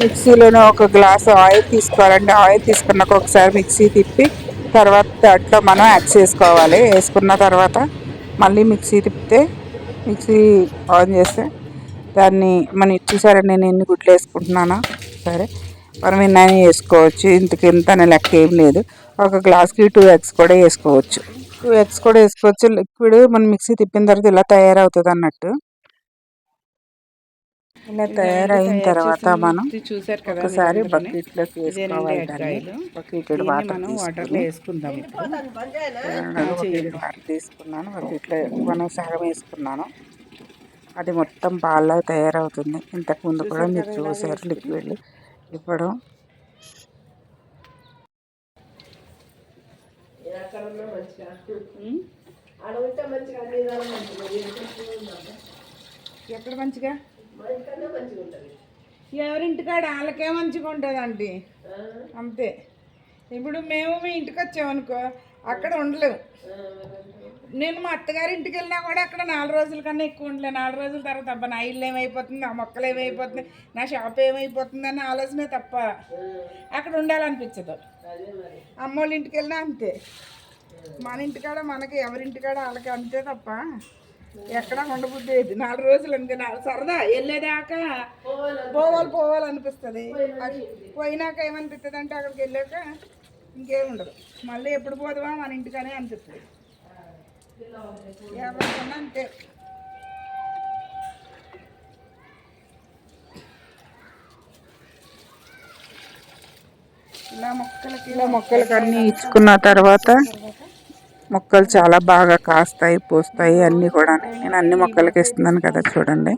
మిక్సీలోనే ఒక glass oil తీసుకోవాలండి. Oil తీసుకున్నాక ఒకసారి మిక్సీ తిప్పి తర్వాత దాంట్లో మనం యాడ్ చేసుకోవాలి. వేసుకున్న తర్వాత మళ్ళీ మిక్సీ తిప్పితే మిక్సీ ఆన్ చేస్తే దాన్ని మనం ఇచ్చేసారి నేను ఎన్ని గుడ్లు వేసుకుంటున్నానో? సరే మనం ఎన్నైనా వేసుకోవచ్చు. ఇంతకింత అనే లెక్క ఏం లేదు. ఒక గ్లాస్కి టూ ఎగ్స్ కూడా వేసుకోవచ్చు. టూ ఎగ్స్ కూడా వేసుకోవచ్చు. లిక్విడ్ మనం మిక్సీ తిప్పిన తర్వాత ఇలా తయారవుతుంది అన్నట్టు ఇలా తయారైన తర్వాత మనం చూసారు కదా ఒకసారి బకెట్లోకి వేసుకోవాలి దాన్ని. బకెట్ వాటర్ వాటర్లో వేసుకుందాం వాటర్ తీసుకున్నాను. బకెట్లో మనం సగం వేసుకున్నాను. అది మొత్తం బాగా తయారవుతుంది. ఇంతకుముందు కూడా మీరు చూసారు లిక్విడ్ ఇప్పుడు ఎక్కడ మంచిగా? ఎవరింటికాడ వాళ్ళకే మంచిగా ఉంటుంది అండి అంతే. ఇప్పుడు మేము మీ ఇంటికి వచ్చామనుకో అక్కడ ఉండలేము. నేను మా అత్తగారి ఇంటికి వెళ్ళినా కూడా అక్కడ నాలుగు రోజుల కన్నా ఎక్కువ ఉండలే. నాలుగు రోజుల తర్వాత అబ్బా నా ఇల్లు ఏమైపోతుంది ఆ మొక్కలు ఏమైపోతుంది నా షాప్ ఏమైపోతుంది అన్న ఆలోచనే తప్ప అక్కడ ఉండాలనిపించదు. అమ్మోళ్ళ ఇంటికి వెళ్ళినా అంతే. మన ఇంటికాడ మనకి ఎవరింటికాడ వాళ్ళకి అంతే తప్ప ఎక్కడ ఉండబుద్ధి నాలుగు రోజులు అంతే నాలుగు సరదా. వెళ్ళేదాకా పోవాలి పోవాలనిపిస్తుంది అది పోయినాక ఏమనిపిస్తుంది అంటే అక్కడికి వెళ్ళాక ఇంకేం ఉండదు. మళ్ళీ ఎప్పుడు పోదువా మన ఇంటికనే అనిపిస్తుంది. ఎవరికన్నా అంతే. ఇలా మొక్కలకి ఇలా మొక్కలకి అన్నీ ఇచ్చుకున్న తర్వాత మొక్కలు చాలా బాగా కాస్తాయి పూస్తాయి అన్నీ కూడా నేను అన్ని మొక్కలకి ఇస్తున్నాను కదా చూడండి.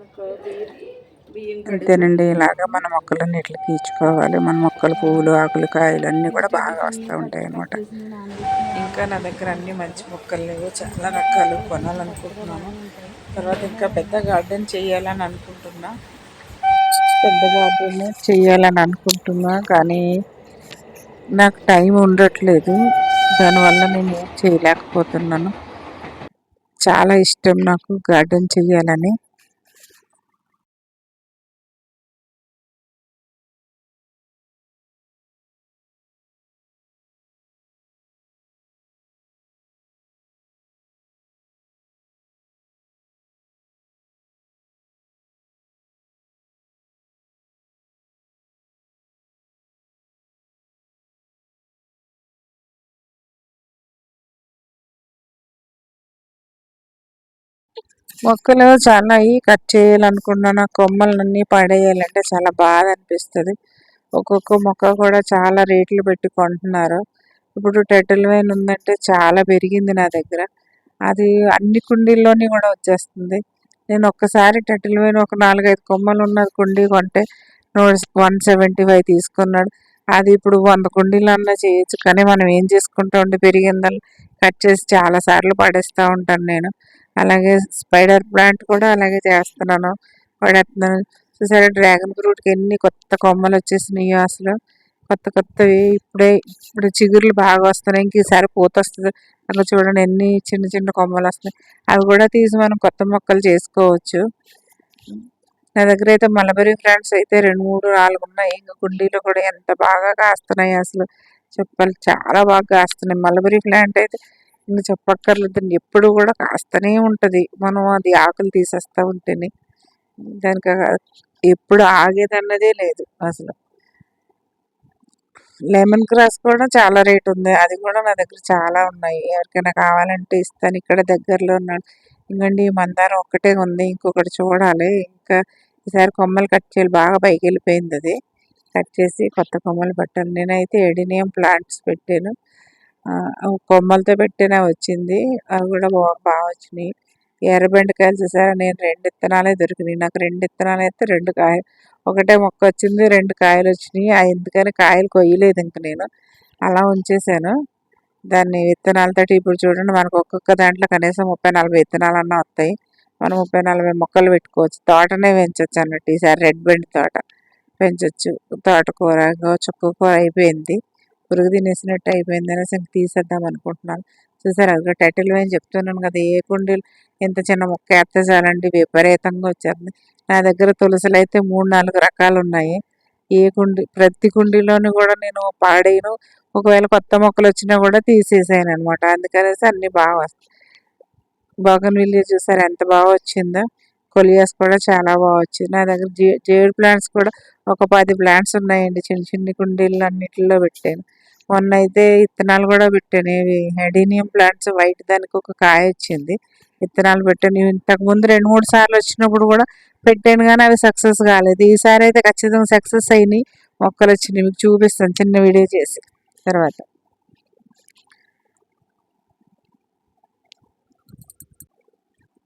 అంతేనండి ఇలాగ మన మొక్కలన్నిటికి తీర్చుకోవాలి. మన మొక్కలు పువ్వులు ఆకులు కాయలు అన్నీ కూడా బాగా వస్తూ ఉంటాయి అన్నమాట. ఇంకా నా దగ్గర అన్ని మంచి మొక్కలు లేవు. చాలా రకాలు కొనాలనుకుంటున్నాను. తర్వాత ఇంకా పెద్ద గార్డెన్ చేయాలని అనుకుంటున్నా. పెద్ద గార్డెన్ చేయాలని అనుకుంటున్నా కానీ నాకు టైం ఉండట్లేదు. దానివల్ల నేను ఏం చేయలేకపోతున్నాను. చాలా ఇష్టం నాకు గార్డెన్ చేయాలని మొక్కలు చాలా అయి కట్ చేయాలనుకున్నాను కొమ్మలన్నీ పడేయాలంటే చాలా బాధ అనిపిస్తుంది. ఒక్కొక్క మొక్క కూడా చాలా రేట్లు పెట్టి కొంటున్నారు. ఇప్పుడు టెటల్ వైన్ ఉందంటే చాలా పెరిగింది నా దగ్గర. అది అన్ని కుండీల్లోని కూడా వచ్చేస్తుంది. నేను ఒక్కసారి టెటల్ వైన్ ఒక నాలుగైదు కొమ్మలు ఉన్న కుండీ కొంటే వన్ సెవెంటీ ఫైవ్ తీసుకున్నాడు. అది ఇప్పుడు వంద కుండీలు అన్నా చేయొచ్చు కానీ మనం ఏం చేసుకుంటా ఉండి పెరిగిందని కట్ చేసి చాలా సార్లు పడేస్తూ ఉంటాను నేను. అలాగే స్పైడర్ ప్లాంట్ కూడా అలాగే చేస్తున్నాను. పడేస్తున్నాను చూసారా డ్రాగన్ ఫ్రూట్కి ఎన్ని కొత్త కొమ్మలు వచ్చేసినాయో అసలు. కొత్త కొత్తవి ఇప్పుడే ఇప్పుడు చిగుర్లు బాగా వస్తున్నాయి. ఇంక ఈసారి పూత వస్తుంది. అక్కడ చూడండి ఎన్ని చిన్న చిన్న కొమ్మలు వస్తున్నాయి. అవి కూడా తీసి మనం కొత్త మొక్కలు చేసుకోవచ్చు. నా దగ్గర అయితే మలబరీ ప్లాంట్స్ అయితే రెండు మూడు నాలుగు ఉన్నాయి. ఇంకా కుండీలో కూడా ఎంత బాగా కాస్తున్నాయి అసలు. చెప్పాలి చాలా బాగా కాస్తున్నాయి. మలబరీ ప్లాంట్ అయితే ఇంకా చెప్పక్కర్లేదు. ఎప్పుడు కూడా కాస్తూనే ఉంటుంది. మనం అది ఆకులు తీసేస్తూ ఉంటేనే. దానికి ఎప్పుడు ఆగేదన్నదే లేదు అసలు. లెమన్ గ్రాస్ కూడా చాలా రేట్ ఉంది. అది కూడా నా దగ్గర చాలా ఉన్నాయి. ఎవరికైనా కావాలంటే ఇస్తాను. ఇక్కడ దగ్గరలో ఉన్నాడు ఇంకండి మందారం ఒక్కటే ఉంది. ఇంకొకటి చూడాలి. ఇంకా ఈసారి కొమ్మలు కట్ చేయాలి. బాగా పైకి వెళ్ళిపోయింది అది. కట్ చేసి కొత్త కొమ్మలు పెట్టాలి. నేనైతే ఎడినియం ప్లాంట్స్ పెట్టాను. కొమ్మలతో పెట్టినా వచ్చింది. అవి కూడా బాగా బాగా వచ్చినాయి. ఎర్ర బెండకాయలు చూసారా? నేను రెండు ఇత్తనాలే దొరికినాయి. నాకు రెండు విత్తనాలు అయితే రెండు కాయలు. ఒకటే మొక్క వచ్చింది రెండు కాయలు వచ్చినాయి. ఎందుకని కాయలు కొయ్యలేదు ఇంక నేను. అలా ఉంచేసాను. దాన్ని విత్తనాలతోటి ఇప్పుడు చూడండి మనకు ఒక్కొక్క దాంట్లో కనీసం ముప్పై నలభై విత్తనాలన్నా వస్తాయి. మనం ముప్పై నలభై మొక్కలు పెట్టుకోవచ్చు. తోటనే పెంచవచ్చు అన్నట్టు ఈసారి రెడ్ బెండ్ తోట పెంచవచ్చు తోటకూర చుక్కకూర అయిపోయింది. పురుగు తినేసినట్టు అయిపోయింది అనేసి ఇంక తీసేద్దాం అనుకుంటున్నాను. చూసారు? అదిగో టైటిల్ వేయని చెప్తున్నాను కదా ఏ కుండీలు ఎంత చిన్న మొక్క వేస్తే చాలండి విపరీతంగా వచ్చేస్తుంది. నా దగ్గర తులసులు అయితే మూడు నాలుగు రకాలు ఉన్నాయి. ఏ కుండి ప్రతి కుండీలోని కూడా నేను పాడేయను. ఒకవేళ కొత్త మొక్కలు వచ్చినా కూడా తీసేసాను అనమాట అందుకనేసి అన్ని బాగా వస్తాయి. బోగన్ విల్లు చూసారు ఎంత బాగా వచ్చిందో. కొలియాస్ కూడా చాలా బాగా వచ్చింది. నా దగ్గర జే జేడ్ ప్లాంట్స్ కూడా ఒక పది ప్లాంట్స్ ఉన్నాయండి. చిన్న చిన్న కుండీలు అన్నిటిలో పెట్టాను. మొన్న అయితే విత్తనాలు కూడా పెట్టాను. ఇవి హెడీనియం ప్లాంట్స్ వైట్ దానికి ఒక కాయ వచ్చింది. విత్తనాలు పెట్టాను. ఇంతకుముందు ఇంతకు ముందు రెండు మూడు సార్లు వచ్చినప్పుడు కూడా పెట్టాను కానీ అవి సక్సెస్ కాలేదు. ఈసారి అయితే ఖచ్చితంగా సక్సెస్ అయినాయి. మొక్కలు వచ్చినాయి. మీకు చూపిస్తాను. చిన్న వీడియో చేసి. తర్వాత.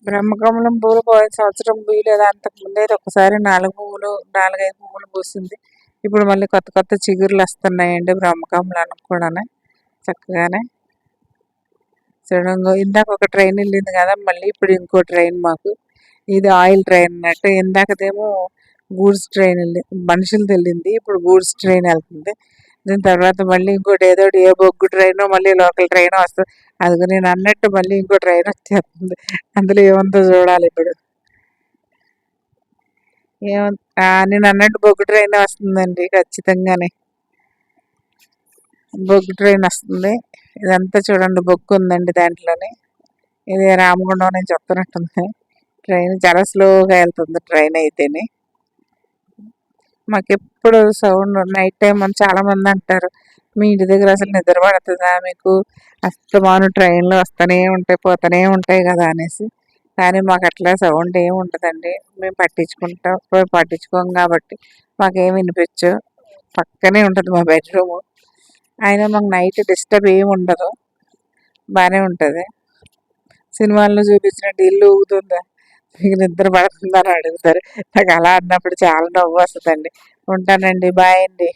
బ్రహ్మకమలం పువ్వులు పోయిన సంవత్సరం పూయలేదు అంతకు ముందు ఒకసారి నాలుగు పువ్వులు నాలుగైదు పువ్వులు పూసింది. ఇప్పుడు మళ్ళీ కొత్త కొత్త చిగురులు వస్తున్నాయండి బ్రహ్మకమలం కూడా చక్కగానే. చూడండి ఇందాక ఒక ట్రైన్ వెళ్ళింది కదా మళ్ళీ ఇప్పుడు ఇంకో ట్రైన్ మాకు. ఇది ఆయిల్ ట్రైన్ అన్నట్టు. ఇందాకదేమో గూడ్స్ ట్రైన్ వెళ్ళి మనుషులు వెళ్ళింది. ఇప్పుడు గూడ్స్ ట్రైన్ వెళ్తుంది. దీని తర్వాత మళ్ళీ ఇంకోటి ఏదో ఏ బొగ్గు ట్రైన్ మళ్ళీ లోకల్ ట్రైన్ వస్తుంది. అది నేను అన్నట్టు మళ్ళీ ఇంకో ట్రైన్ వచ్చేస్తుంది. అందులో ఏముందో చూడాలి ఇప్పుడు. ఏమో నేను అన్నట్టు బొగ్గు ట్రైన్ వస్తుందండి ఖచ్చితంగానే. బొగ్గు ట్రైన్ వస్తుంది. ఇదంతా చూడండి బొగ్గు ఉందండి దాంట్లోనే. ఇది రామగుండం నుంచి చెప్తున్నట్టుంది ట్రైన్ చాలా స్లోగా వెళ్తుంది ట్రైన్ అయితేనే. మాకు ఎప్పుడు సౌండ్ నైట్ టైం అని చాలా మంది అంటారు. మీ ఇంటి దగ్గర అసలు నిద్ర పడుతుందా? మీకు అస్తమాను ట్రైన్లు వస్తూనే ఉంటాయి పోతూనే ఉంటాయి కదా అనేసి. కానీ మాకు అట్లా సౌండ్ ఏమి ఉంటుందండి మేము పట్టించుకుంటాం మేము పట్టించుకోం కాబట్టి మాకేం వినిపించు. పక్కనే ఉంటుంది మా బెడ్రూమ్. అయినా మాకు నైట్ డిస్టర్బ్ ఏమి ఉండదు. బాగానే ఉంటుంది. సినిమాల్లో చూపించినట్టు ఇల్లు ఊగుతుందా? మీకు నిద్ర పడుతుందని అడుగుతారు నాకు అలా అన్నప్పుడు చాలా నవ్వు వస్తుందండి. ఉంటానండి. బాయ్ అండి.